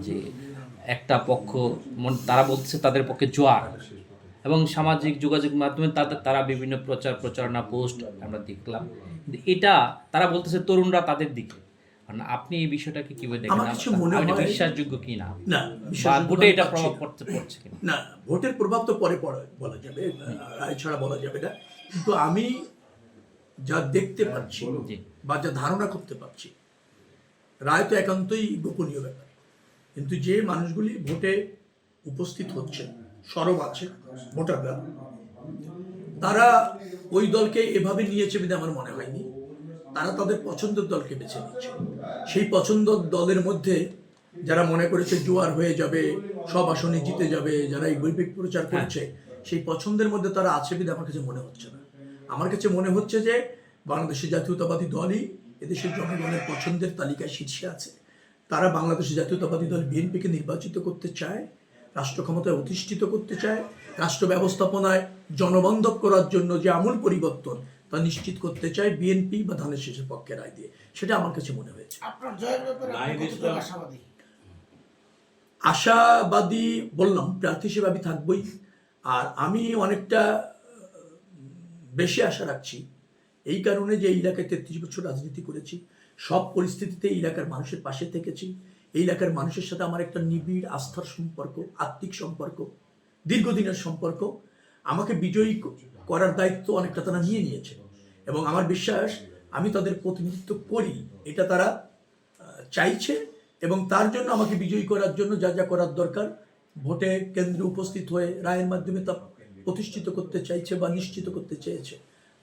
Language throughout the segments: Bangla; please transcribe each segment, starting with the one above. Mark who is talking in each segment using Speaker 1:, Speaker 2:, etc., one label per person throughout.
Speaker 1: যে একটা পক্ষ মন- তারা বলছে তাদের পক্ষে জোয়ার। এবং সামাজিক যোগাযোগ মাধ্যমে তাদের তারা বিভিন্ন প্রচার প্রচারণা পোস্ট আমরা দেখলাম। এটা তারা বলতেছে তরুণরা তাদের দিকে। আপনি এই বিষয়টাকে কীভাবে দেখেন? বিশ্বাসযোগ্য কি না?
Speaker 2: না
Speaker 1: ভোটে এটা প্রভাব পড়তে পড়ছে কিনা?
Speaker 2: না ভোটের প্রভাব তো পরে বলা যাবে রায় ছাড়া বলা যাবে না। কিন্তু আমি যা দেখতে পাচ্ছি বা যা ধারণা করতে পারছি রায় তো একান্তই গোপনীয় ব্যাপার। কিন্তু যে মানুষগুলি ভোটে উপস্থিত হচ্ছে সরব আছে ভোটাররা তারা ওই দলকে এভাবে নিয়েছে বলে আমার মনে হয়নি। তারা তাদের পছন্দের দলকে বেছে নিচ্ছে। সেই পছন্দের দলের মধ্যে যারা মনে করেছে জোয়ার হয়ে যাবে সব আসনে জিতে যাবে যারা এই বৈপিক প্রচার করছে সেই পছন্দের মধ্যে তারা আছে বলে আমার কাছে মনে হচ্ছে না। আমার কাছে মনে হচ্ছে যে বাংলাদেশের জাতীয়তাবাদী দলই এদেশের জনগণের পছন্দের তালিকায় শীর্ষে আছে। তারা বাংলাদেশের জাতীয়তাবাদী দল বিএনপিকে নির্বাচিত করতে চায় রাষ্ট্র ক্ষমতায় অধিষ্ঠিত করতে চায় রাষ্ট্র ব্যবস্থাপনায় জনবান্ধব করার জন্য যে আমূল পরিবর্তন তা নিশ্চিত করতে চায় বিএনপি বা ধানের শেষের পক্ষে রায় দিয়ে। সেটা আমার কাছে মনে হয়েছে।
Speaker 3: আশাবাদী?
Speaker 2: বললাম প্রার্থী হিসেবে আমি থাকবই। আর আমি অনেকটা বেশি আশা রাখছি এই কারণে যে এই এলাকায় তেত্রিশ বছর রাজনীতি করেছি, সব পরিস্থিতিতে এই এলাকার মানুষের পাশে থেকেছি। এই এলাকার মানুষের সাথে আমার একটা নিবিড় আস্থার সম্পর্ক, আত্মিক সম্পর্ক, দীর্ঘদিনের সম্পর্ক। আমাকে বিজয়ী করার দায়িত্ব অনেকটা তারা নিয়ে নিয়েছে এবং আমার বিশ্বাস আমি তাদের প্রতিনিধিত্ব করি, এটা তারা চাইছে এবং তার জন্য আমাকে বিজয়ী করার জন্য যা যা করার দরকার, ভোটে কেন্দ্রে উপস্থিত হয়ে রায়ের মাধ্যমে তা প্রতিষ্ঠিত করতে চাইছে বা নিশ্চিত করতে চেয়েছে।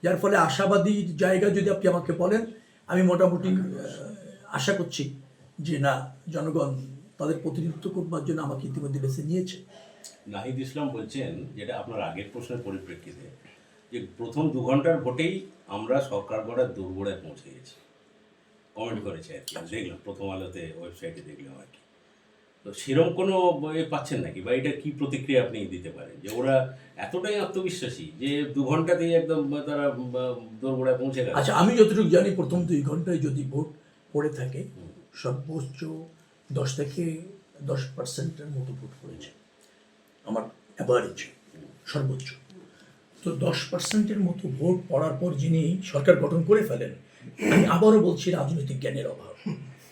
Speaker 2: যার ফলে আশাবাদী জায়গা যদি আপনি আমাকে বলেন আমি মোটামুটি আশা করছি যে না জনগণ তাদের প্রতিনিধিত্ব করবার জন্য আমাকে ইতিমধ্যে বেছে নিয়েছে।
Speaker 4: নাহিদ ইসলাম বলছেন যেটা আপনার আগের প্রশ্নের পরিপ্রেক্ষিতে যে প্রথম দু ঘণ্টার ভোটেই আমরা সরকার গড়ার দুর্গড়ায় পৌঁছে গেছি। কমেন্ট করেছে আর কি দেখলাম প্রথম আলোতে ওয়েবসাইটে দেখলাম আর কি। তো সেরকম কোনো এ পাচ্ছেন নাকি? বা এটা কি প্রতিক্রিয়া আপনি দিতে পারেন? যে ওরা এতটাই আত্মবিশ্বাসী যে দু ঘন্টাতেই একদম তারা দোরগোড়ায় পৌঁছে গেল।
Speaker 2: আচ্ছা আমি যতটুকু জানি প্রথম দুই ঘন্টায় যদি ভোট পড়ে থাকে সর্বোচ্চ দশ থেকে দশ পার্সেন্টের মতো ভোট পড়েছে। আমার অ্যাভারেজ সর্বোচ্চ। তো দশ পার্সেন্টের মতো ভোট পড়ার পর যিনি সরকার গঠন করে ফেলেন আমি আবারও বলছি রাজনৈতিক জ্ঞানের অভাব।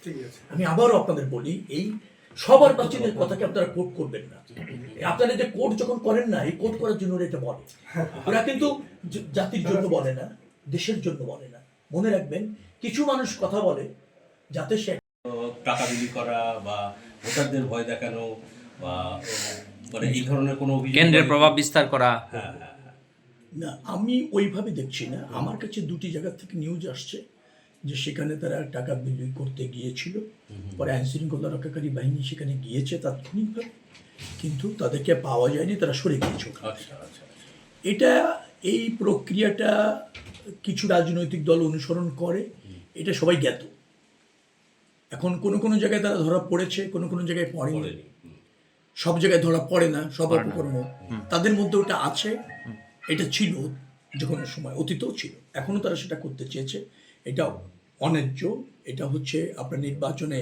Speaker 2: ঠিক আছে। আমি আবারও আপনাদের বলি এই সবার বাচ্চাদের কথাকে আপনারা কোট করবেন না। আপনারা যে কোট যখন করেন না এই কোট করার জন্য ওরা এটা বলে। ওরা কিন্তু জাতির জন্য বলে না দেশের জন্য বলে না। মনে রাখবেন কিছু মানুষ কথা বলে যাতে সে
Speaker 4: টাকা বিলি করা বা ভোটারদের ভয় দেখানো বা মানে এই ধরনের কোনো অভিযোগ
Speaker 1: কেন্দ্রের প্রভাব বিস্তার করা।
Speaker 4: হ্যাঁ হ্যাঁ হ্যাঁ।
Speaker 2: না আমি ওইভাবে দেখছি না। আমার কাছে দুটি জায়গা থেকে নিউজ আসছে। যে সেখানে তারা টাকা বিলি করতে গিয়েছিল। পরে আইন শৃঙ্খলা রক্ষাকারী বাহিনী সেখানে গিয়েছে তাৎক্ষণিকভাবে কিন্তু তাদেরকে পাওয়া যায়নি তারা সরে গিয়েছে।
Speaker 4: আচ্ছা আচ্ছা আচ্ছা।
Speaker 2: এটা এই প্রক্রিয়াটা কিছু রাজনৈতিক দল অনুসরণ করে এটা সবাই জ্ঞাত। এখন কোনো কোনো জায়গায় তারা ধরা পড়েছে কোনো কোনো জায়গায় পড়েনি। সব জায়গায় ধরা পড়ে না সব অপকর্ম। তাদের মধ্যে ওটা আছে এটা ছিল যে কোনো সময় অতীতেও ছিল। এখনও তারা সেটা করতে চেয়েছে। এটা অন্যায্য এটা হচ্ছে আপনার নির্বাচনে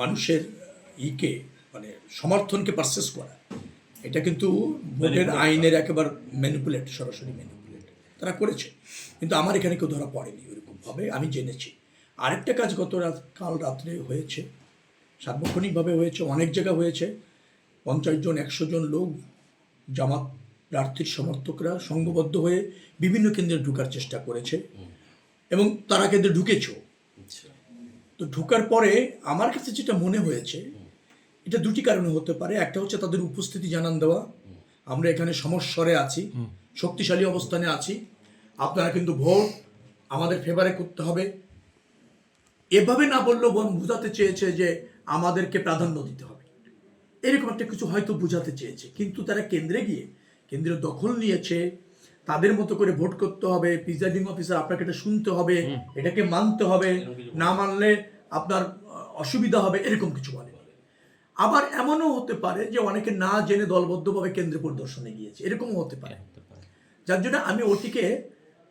Speaker 2: মানুষের ইকে মানে সমর্থনকে পারচেস করা। এটা কিন্তু ভোটের আইনের একেবারে ম্যানিপুলেট সরাসরি ম্যানিপুলেট তারা করেছে। কিন্তু আমার এখানে কেউ ধরা পড়েনি ওইরকমভাবে আমি জেনেছি। আরেকটা কাজ গত রাত কাল রাত্রে হয়েছে সার্বক্ষণিকভাবে হয়েছে অনেক জায়গা হয়েছে। পঞ্চাশ জন একশো জন লোক জামাত প্রার্থীর সমর্থকরা সংঘবদ্ধ হয়ে বিভিন্ন কেন্দ্রে ঢুকার চেষ্টা করেছে। এবং তারা কিন্তু ঢুকেছেও
Speaker 4: আচ্ছা।
Speaker 2: তো ঢুকার পরে আমার কাছে যেটা মনে হয়েছে এটা দুটি কারণে হতে পারে। একটা হচ্ছে তাদের উপস্থিতি জানান দেওয়া। আমরা এখানে সমস্বরে আছি শক্তিশালী অবস্থানে আছি। আপনারা কিন্তু ভোট আমাদের ফেভারে করতে হবে। এভাবে না বললেও বন বোঝাতে চেয়েছে যে আমাদেরকে প্রাধান্য দিতে হবে। এরকম একটা কিছু হয়তো বোঝাতে চেয়েছে। কিন্তু তারা কেন্দ্রে গিয়ে কেন্দ্রের দখল নিয়েছে তাদের মতো করে ভোট করতে হবে প্রিজাইডিং অফিসার আপনাকে এটা শুনতে হবে এটাকে মানতে হবে না মানলে আপনার অসুবিধা হবে এরকম কিছু বলে। আবার এমনও হতে পারে যে অনেকে না জেনে দলবদ্ধভাবে কেন্দ্র পরিদর্শনে গিয়েছে এরকমও হতে পারে। যার জন্য আমি ওটিকে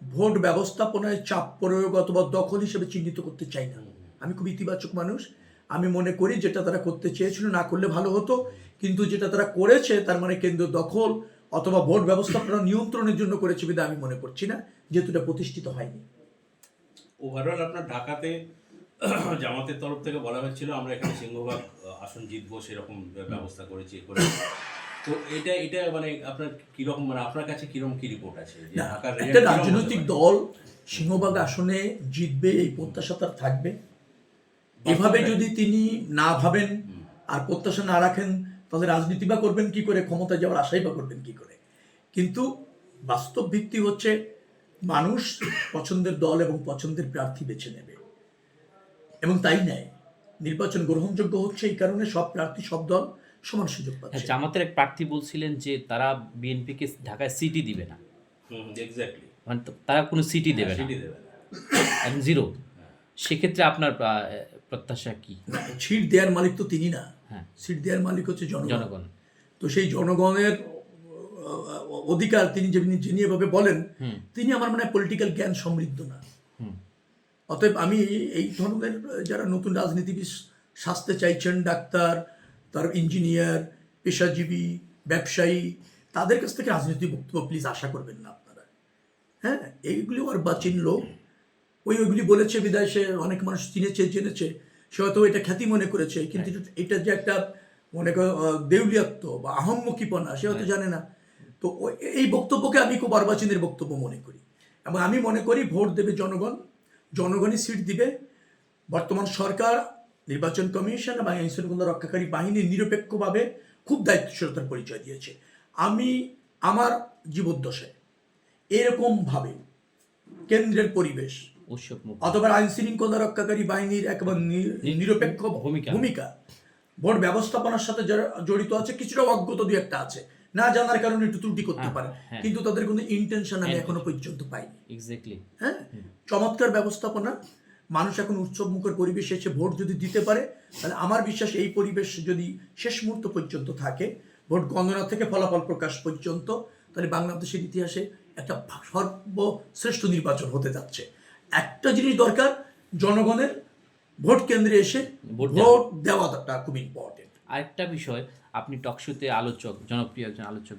Speaker 2: ভোট ব্যবস্থাপনায় চাপ প্রয়োগ অথবা দখল হিসেবে চিহ্নিত করতে চাই না। আমি খুব ইতিবাচক মানুষ। আমি মনে করি যেটা তারা করতে চেয়েছিল না করলে ভালো হতো কিন্তু যেটা তারা করেছে তার মানে কেন্দ্র দখল অথবা ভোট ব্যবস্থাপনা নিয়ন্ত্রণের জন্য করেছে বিধা আমি মনে করছি না যেহেতু এটা প্রতিষ্ঠিত হয়নি।
Speaker 4: ওভারঅল আপনার ঢাকাতে জামাতের তরফ থেকে বলা হচ্ছিল আমরা এখানে সিংহভাগ আসন জিতবো সেরকম ব্যবস্থা করেছি এ করেছি। তো এটা এটা মানে আপনার কীরকম মানে আপনার কাছে কীরকম কি রিপোর্ট আছে? ঢাকার
Speaker 2: একটা রাজনৈতিক দল সিংহবাগ আসনে জিতবে এই প্রত্যাশা তার থাকবে। এভাবে যদি তিনি না ভাবেন আর প্রত্যাশা না রাখেন তাহলে রাজনীতি বা করবেন কি করে? ক্ষমতা যাওয়ার আশাই বা করবেন কি করে? কিন্তু বাস্তব ভিত্তি হচ্ছে মানুষ পছন্দের দল এবং পছন্দের প্রার্থী বেছে নেবে। এবং তাই নেয় নির্বাচন গ্রহণযোগ্য হচ্ছে এই কারণে সব প্রার্থী সব দল সমান সুযোগ
Speaker 1: হ্যাঁ,
Speaker 2: পাচ্ছে
Speaker 1: জামাতের এক প্রার্থী বলছিলেন যে তারা বিএনপিকে ঢাকায় সিটি দিবে না।
Speaker 4: এক্স্যাক্টলি
Speaker 1: মানে তারা কোনো সিটি দেবে না।
Speaker 4: সিটি দেবে না।
Speaker 1: জিরো সেক্ষেত্রে আপনার প্রত্যাশা কি?
Speaker 2: সিট দেওয়ার মালিক তো তিনি না।
Speaker 1: হ্যাঁ।
Speaker 2: সিট দেওয়ার মালিক হচ্ছে জনগণ। তো সেই জনগণের অধিকার তিনি যেমনি যিনি এভাবে বলেন তিনি আমার মনে পলিটিক্যাল জ্ঞান সমৃদ্ধ না। অতএব আমি এই ধরনের যারা নতুন রাজনীতিবিদ সাজতে চাইছেন ডাক্তার তার ইঞ্জিনিয়ার পেশাজীবী ব্যবসায়ী তাদের কাছ থেকে রাজনীতি বক্তব্য প্লিজ আশা করবেন না আপনারা। হ্যাঁ এইগুলি আর বাচিন লোক। ওই ওইগুলি বলেছে বিদায় সে অনেক মানুষ চিনেছে জেনেছে। সে হয়তো এটা খ্যাতি মনে করেছে কিন্তু এটা যে একটা মনে করো আহ, দেউলিয়াত্ব বা আহম্মকিপনা সে হয়তো জানে না। তো এই বক্তব্যকে আমি খুব অর্বাচীনের বক্তব্য মনে করি। এবং আমি মনে করি ভোট দেবে জনগণ জনগণই সিট দিবে। বর্তমান সরকার নির্বাচন কমিশন এবং আইন শৃঙ্খলা রক্ষাকারী বাহিনী নিরপেক্ষভাবে খুব দায়িত্বশীলতার পরিচয় দিয়েছে। আমি আমার জীবদ্দশায় এরকমভাবে কেন্দ্রের পরিবেশ অথবা আইন শৃঙ্খলা রক্ষাকারী বাহিনীর একেবারে নিরপেক্ষ
Speaker 1: ভূমিকা।
Speaker 2: ভূমিকা। ভোট ব্যবস্থাপনার সাথে জড়িত আছে কিছুটা অজ্ঞত দু একটা আছে। না জানার কারণে একটু ত্রুটি করতে পারে।
Speaker 1: হ্যাঁ।
Speaker 2: কিন্তু তাদের কোনো ইন্টেনশন আমি। এখনও পর্যন্ত পাইনি।
Speaker 1: এক্স্যাক্টলি
Speaker 2: হ্যাঁ? চমৎকার ব্যবস্থাপনা। মানুষ এখন উৎসব মুখর পরিবেশে এসে ভোট যদি দিতে পারে তাহলে আমার বিশ্বাস এই পরিবেশ যদি শেষ মুহূর্ত পর্যন্ত থাকে ভোট গণনা থেকে ফলাফল প্রকাশ পর্যন্ত তাহলে বাংলাদেশের ইতিহাসে একটা সর্বশ্রেষ্ঠ নির্বাচন হতে যাচ্ছে। একটা জিনিস দরকার জনগণের ভোট কেন্দ্রে এসে ভোট দেওয়াটা খুব ইম্পর্টেন্ট
Speaker 1: আরেকটা বিষয় আপনি টকশোতে আলোচক জনপ্রিয় একজন আলোচক